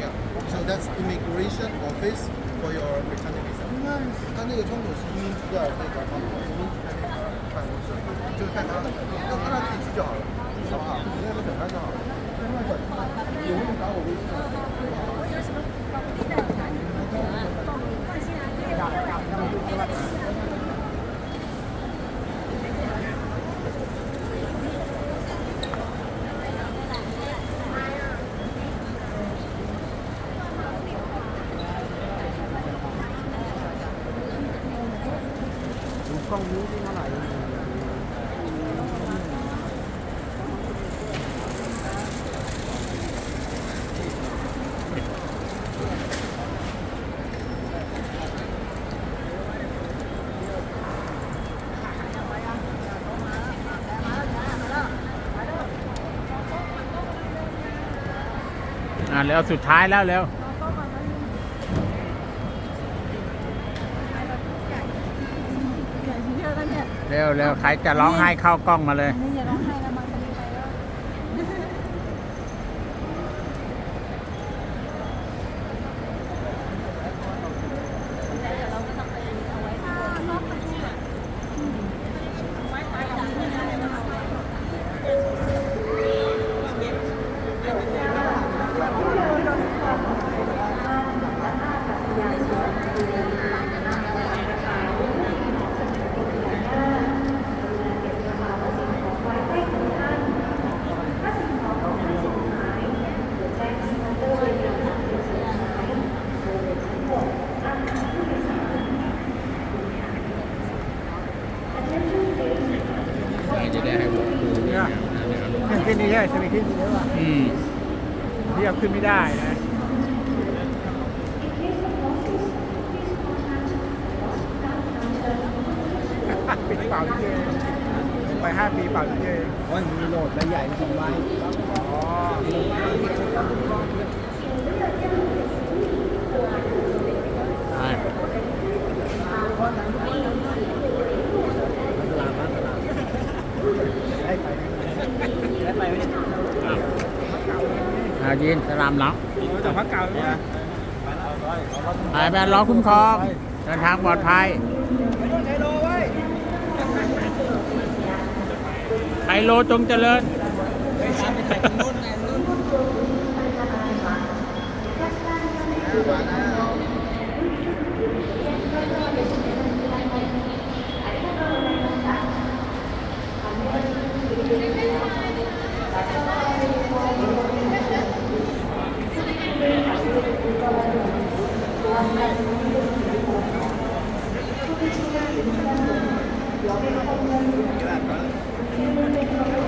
Yeah. So that's immigration office for your returning visa. 他那个窗口是移民局的那个窗口，移民局的那个办公室，就是看他的，让他自己去就好了，好不好？你在那等他就好了。另外管他，有问题打我微信 งนี้ที่เท่าไหร่อ่าแล้วสุดท้ายแล้วเร็ว เยอะแล้ว เร็วเร็วใครจะร้องไห้เข้ากล้องมาเลย นี่อย่าร้องไห้แล้วมั้งจะมีไปแล้ว จะได้ให้ผมดูเนี่ยขึ้นที่นี่ใช่ไหมจะมีขึ้นที่นี่ป่ะอืมที่ยังขึ้นไม่ได้นะปิดเป่าเยไปห้าปีเป่าเยโอ้ยมีโหลดใบใหญ่สองใบอ๋อใช่ ได้ไปได้ไปไหม เอายินสลามหลังจากพักเก่าเนี่ยไปแบนล้อคุ้มครองเดินทางปลอดภัยไปโน่นไฮโลไว้ไคโลจงเจริญไปตามไปถ่ายตรงนู้นไง Good night, brother.